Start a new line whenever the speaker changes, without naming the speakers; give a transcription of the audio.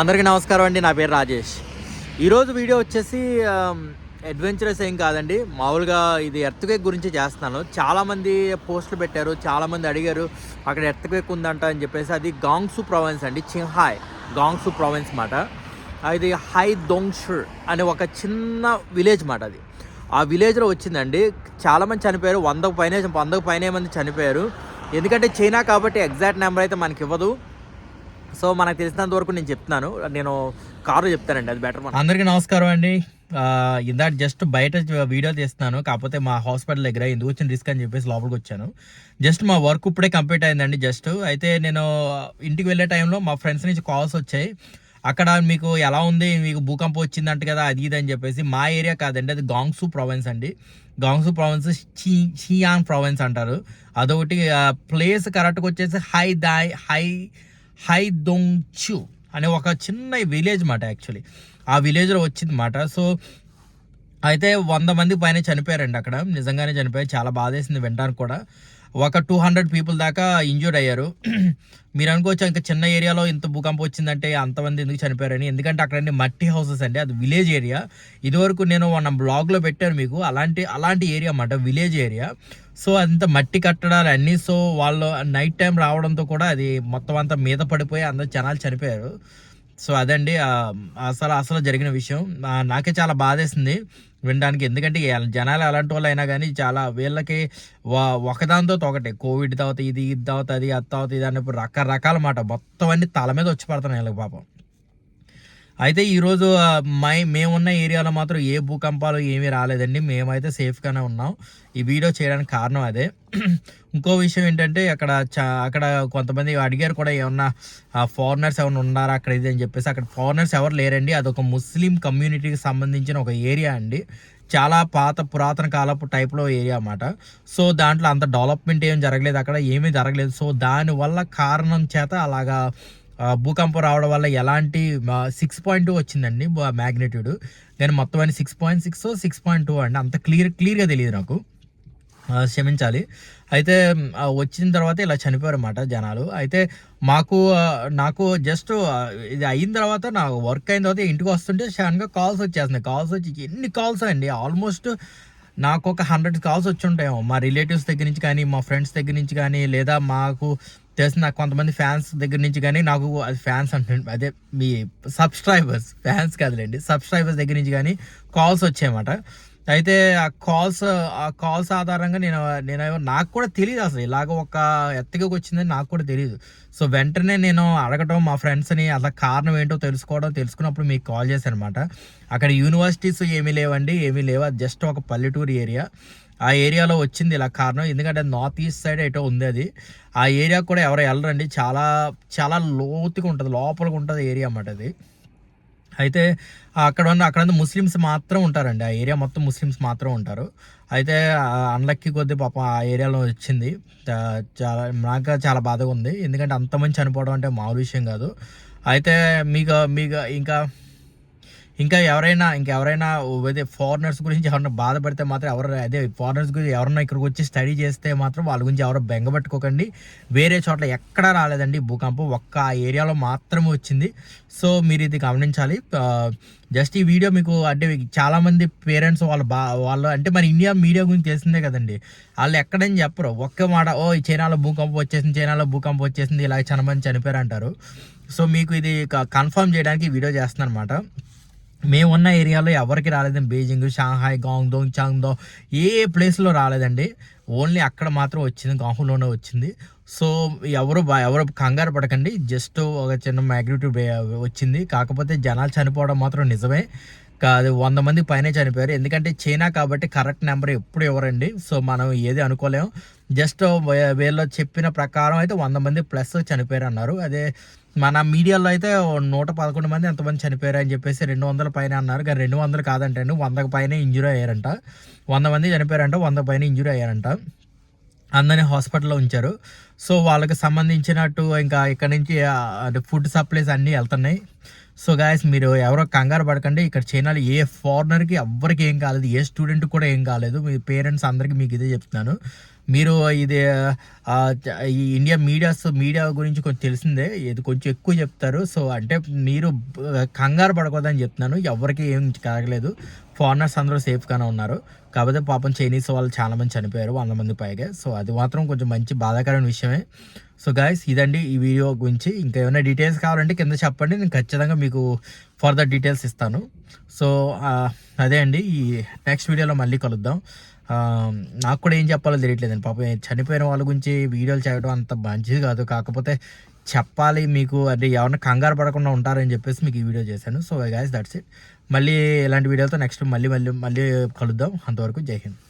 అందరికీ నమస్కారం అండి నా పేరు రాజేష్. ఈరోజు వీడియో వచ్చేసి అడ్వెంచరస్ ఏం కాదండి. మామూలుగా ఇది ఎర్త్క్వేక్ గురించి చేస్తున్నాను. చాలామంది పోస్టులు పెట్టారు చాలామంది అడిగారు అక్కడ ఎర్త్క్వేక్ ఉందంట అని చెప్పేసి అది గాంగ్సు ప్రావిన్స్ అండి చింహాయ్ గాంగ్సు ప్రావిన్స్ మాట. ఇది హై దోంగ్షు అనే ఒక చిన్న విలేజ్ మాట అది. ఆ విలేజ్లో వచ్చిందండి చాలామంది చనిపోయారు వందకు పైన వందకు పైన మంది చనిపోయారు. ఎందుకంటే చైనా కాబట్టి ఎగ్జాక్ట్ నెంబర్ అయితే మనకి ఇవ్వదు సో మనకు తెలిసినంత వరకు నేను చెప్తున్నాను. నేను కారు చెప్తానండి అది బెటర్ అందరికీ నమస్కారం అండి. ఇందాక జస్ట్ బయట వీడియో తీస్తున్నాను కాకపోతే మా హాస్పిటల్ దగ్గర ఎందుకు వచ్చిన రిస్క్ అని చెప్పేసి లోపలికి వచ్చాను. జస్ట్ మా వర్క్ ఇప్పుడే కంప్లీట్ అయిందండి జస్ట్ అయితే నేను ఇంటికి వెళ్ళే టైంలో మా ఫ్రెండ్స్ నుంచి కాల్స్ వచ్చాయి. అక్కడ మీకు ఎలా ఉంది మీకు భూకంపం వచ్చిందంట కదా అది ఇది అని చెప్పేసి మా ఏరియా కాదండి అది గాంగ్సూ ప్రావిన్స్ అండి. Jiangsu province Zhejiang province అంటారు. అదొకటి ప్లేస్ కరెక్ట్గా వచ్చేసి హై దాయ్ హై హైదొంగ్చు అనే ఒక చిన్న విలేజ్ మాట యాక్చువల్లీ. ఆ విలేజ్లో వచ్చింది మాట. సో అయితే వంద మంది పైన చనిపోయారండి అక్కడ. నిజంగానే చనిపోయారు. చాలా బాధేసింది వినడానికి కూడా. ఒక టూ హండ్రెడ్ పీపుల్ దాకా ఇంజూర్ అయ్యారు. మీరు అనుకోవచ్చు ఇంకా చిన్న ఏరియాలో ఇంత భూకంపం వచ్చిందంటే అంతమంది ఎందుకు చనిపోయారని. ఎందుకంటే అక్కడ మట్టి హౌసెస్ అండి. అది విలేజ్ ఏరియా. ఇదివరకు నేను నా బ్లాగ్లో పెట్టాను మీకు. అలాంటి అలాంటి ఏరియా అన్నమాట విలేజ్ ఏరియా. సో అంత మట్టి కట్టడాలు అన్నీ సో వాళ్ళు నైట్ టైం రావడంతో కూడా అది మొత్తం అంతా మీద పడిపోయి అందరు జనాలు చనిపోయారు. సో అదండి అసలు అసలు జరిగిన విషయం. నాకే చాలా బాధేసింది వినడానికి. ఎందుకంటే జనాలు అలాంటి వాళ్ళు అయినా కానీ చాలా వీళ్ళకి ఒకదానితో ఒకటి. కోవిడ్ తర్వాత ఇది ఇది తర్వాత అది అది తర్వాత ఇది అన్నప్పుడు రకరకాల మాట. మొత్తం అన్ని తల మీద వచ్చి పడుతున్నాయి వీళ్ళకి పాపం. అయితే ఈరోజు మై మేమున్న ఏరియాలో మాత్రం ఏ భూకంపాలు ఏమీ రాలేదండి. మేమైతే సేఫ్గానే ఉన్నాం. ఈ వీడియో చేయడానికి కారణం అదే. ఇంకో విషయం ఏంటంటే అక్కడ చా అక్కడ కొంతమంది అడిగారు కూడా ఏమన్నా ఫారినర్స్ ఎవరు ఉన్నారా అక్కడ ఇది అని చెప్పేసి. అక్కడ ఫారినర్స్ ఎవరు లేరండి. అదొక ముస్లిం కమ్యూనిటీకి సంబంధించిన ఒక ఏరియా అండి. చాలా పాత పురాతన కాలపు టైప్లో ఏరియా అన్నమాట. సో దాంట్లో అంత డెవలప్మెంట్ ఏం జరగలేదు. అక్కడ ఏమీ జరగలేదు. సో దానివల్ల కారణం చేత అలాగా భూకంపం రావడం వల్ల ఎలాంటి సిక్స్ పాయింట్ టూ వచ్చిందండి మ్యాగ్నిట్యూడ్ నేను మొత్తం అని six point six six point two అండి. అంత క్లియర్ క్లియర్గా తెలియదు నాకు. క్షమించాలి. అయితే వచ్చిన తర్వాత ఇలా చనిపోయారు అన్నమాట జనాలు. అయితే మాకు నాకు జస్ట్ ఇది అయిన తర్వాత నా వర్క్ అయిన తర్వాత ఇంటికి వస్తుంటే షాన్గా కాల్స్ వచ్చేస్తున్నాయి. కాల్స్ వచ్చి ఎన్ని కాల్స్ అండి? ఆల్మోస్ట్ నాకు ఒక హండ్రెడ్ కాల్స్ వచ్చి ఉంటాయేమో మా రిలేటివ్స్ దగ్గర నుంచి కానీ మా ఫ్రెండ్స్ దగ్గర నుంచి కానీ లేదా మాకు తెలిసిన కొంతమంది ఫ్యాన్స్ దగ్గర నుంచి కానీ నాకు అది ఫ్యాన్స్ అంటే అదే మీ సబ్స్క్రైబర్స్ ఫ్యాన్స్ కాదులేండి సబ్స్క్రైబర్స్ దగ్గర నుంచి కానీ కాల్స్ వచ్చాయన్నమాట. అయితే ఆ కాల్స్ ఆ కాల్స్ ఆధారంగా నేను నేను నాకు కూడా తెలియదు అసలు. ఇలాగ ఒక ఎత్తుగకి వచ్చిందని నాకు కూడా తెలియదు సో వెంటనే నేను అడగటం మా ఫ్రెండ్స్ని అలా కారణం ఏంటో తెలుసుకోవడం తెలుసుకున్నప్పుడు మీకు కాల్ చేశాను అనమాట అక్కడ యూనివర్సిటీస్ ఏమీ లేవండి ఏమీ లేవు. అది జస్ట్ ఒక పల్లెటూరు ఏరియా ఆ ఏరియాలో వచ్చింది ఇలా కారణం. ఎందుకంటే నార్త్ ఈస్ట్ సైడ్ ఎటో ఉంది అది. ఆ ఏరియా కూడా ఎవరు వెళ్ళరండి. చాలా చాలా లోతుగా ఉంటుంది లోపలికి ఉంటుంది ఏరియా అన్నమాట అది. అయితే అక్కడ ఉన్న అక్కడ ఉన్న ముస్లిమ్స్ మాత్రం ఉంటారండి. ఆ ఏరియా మొత్తం ముస్లిమ్స్ మాత్రం ఉంటారు. అయితే అన్లక్కి కొద్ది పాపం ఆ ఏరియాలో వచ్చింది. చాలా నాకు చాలా బాధగా ఉంది. ఎందుకంటే అంతమంది చనిపోవడం అంటే మామూలు విషయం కాదు. అయితే మీకు మీకు ఇంకా ఇంకా ఎవరైనా ఇంకెవరైనా అదే ఫారినర్స్ గురించి ఎవరైనా బాధపడితే మాత్రం ఎవరు అదే ఫారినర్స్ గురించి ఎవరైనా ఇక్కడికి వచ్చి స్టడీ చేస్తే మాత్రం వాళ్ళ గురించి ఎవరు బెంగపెట్టుకోకండి వేరే చోట్ల ఎక్కడా రాలేదండి భూకంపం. ఒక్క ఆ ఏరియాలో మాత్రమే వచ్చింది. సో మీరు ఇది గమనించాలి. జస్ట్ ఈ వీడియో మీకు అంటే చాలామంది పేరెంట్స్ వాళ్ళు బా వాళ్ళు అంటే మన ఇండియా మీడియా గురించి తెలిసిందే కదండి. వాళ్ళు ఎక్కడని చెప్పరు. ఒక్క మాట ఓ చైనాలో భూకంపం వచ్చేసింది చైనాలో భూకంపం వచ్చేసింది ఇలా చాలా మంది చనిపోయారు అంటారు సో మీకు ఇది కన్ఫర్మ్ చేయడానికి వీడియో చేస్తున్నాను అనమాట మేమున్న ఏరియాలో ఎవరికి రాలేదండి. బీజింగ్ షాంఘాయ్ గాంగ్దోంగ్ చాంగ్దో ఏ ప్లేస్లో రాలేదండి. ఓన్లీ అక్కడ మాత్రం వచ్చింది గాహులోనే వచ్చింది. సో ఎవరు ఎవరు కంగారు పడకండి. జస్ట్ ఒక చిన్న మ్యాగ్నిట్యూడ్ వచ్చింది. కాకపోతే జనాలు చనిపోవడం మాత్రం నిజమే. కాదు వంద మంది పైనే చనిపోయారు. ఎందుకంటే చైనా కాబట్టి కరెక్ట్ నెంబర్ ఎప్పుడు ఇవ్వరండి. సో మనం ఏది అనుకోలేం జస్ట్ వీళ్ళు చెప్పిన ప్రకారం అయితే వంద మంది ప్లస్ చనిపోయారు అన్నారు అదే మన మీడియాలో అయితే నూట పదకొండు మంది ఎంతమంది చనిపోయారు అని చెప్పేసి రెండు వందల పైన అన్నారు. కానీ రెండు వందలు కాదంటండి. వందకు పైన ఇంజురీ అయ్యారంట. వంద మంది చనిపోయారంట వంద పైన ఇంజురీ అయ్యారంట. అందరినీ హాస్పిటల్లో ఉంచారు. సో వాళ్ళకి సంబంధించినట్టు ఇంకా ఇక్కడ నుంచి ఫుడ్ సప్లైస్ అన్నీ వెళ్తున్నాయి. సో గాయస్ మీరు ఎవరో కంగారు పడకండి. ఇక్కడ చైనాలో ఏ ఫారినర్కి ఎవ్వరికి ఏం కాలేదు. ఏ స్టూడెంట్ కూడా ఏం కాలేదు. మీ పేరెంట్స్ అందరికీ మీకు ఇదే చెప్తున్నాను. మీరు ఇది ఈ ఇండియా మీడియాస్ మీడియా గురించి కొంచెం తెలిసిందే. ఇది కొంచెం ఎక్కువ చెప్తారు. సో అంటే మీరు కంగారు పడకూడదని చెప్తున్నాను. ఎవరికి ఏం కలగలేదు ఫారినర్స్ అందరూ సేఫ్గానే ఉన్నారు. కాకపోతే పాపం చైనీస్ వాళ్ళు చాలా మంది చనిపోయారు వంద మంది పైగా. సో అది మాత్రం కొంచెం మంచి బాధాకరమైన విషయమే. సో గాయస్ ఇదండి ఈ వీడియో గురించి. ఇంకా ఏమైనా డీటెయిల్స్ కావాలంటే కింద చెప్పండి. నేను ఖచ్చితంగా మీకు ఫర్దర్ డీటెయిల్స్ ఇస్తాను. సో అదే అండి. ఈ నెక్స్ట్ వీడియోలో మళ్ళీ కలుద్దాం. నాకు కూడా ఏం చెప్పాలో తెలియట్లేదండి. పాపం చనిపోయిన వాళ్ళ గురించి వీడియోలు చేయడం అంత మంచిది కాదు. కాకపోతే చెప్పాలి మీకు. అంటే ఎవరైనా కంగారు పడకుండా ఉంటారని చెప్పేసి మీకు ఈ వీడియో చేశాను. సో గాయస్ దట్స్ ఇట్ మళ్ళీ ఇలాంటి వీడియోతో నెక్స్ట్ మళ్ళీ మళ్ళీ మళ్ళీ కలుద్దాం. అంతవరకు జై హింద్.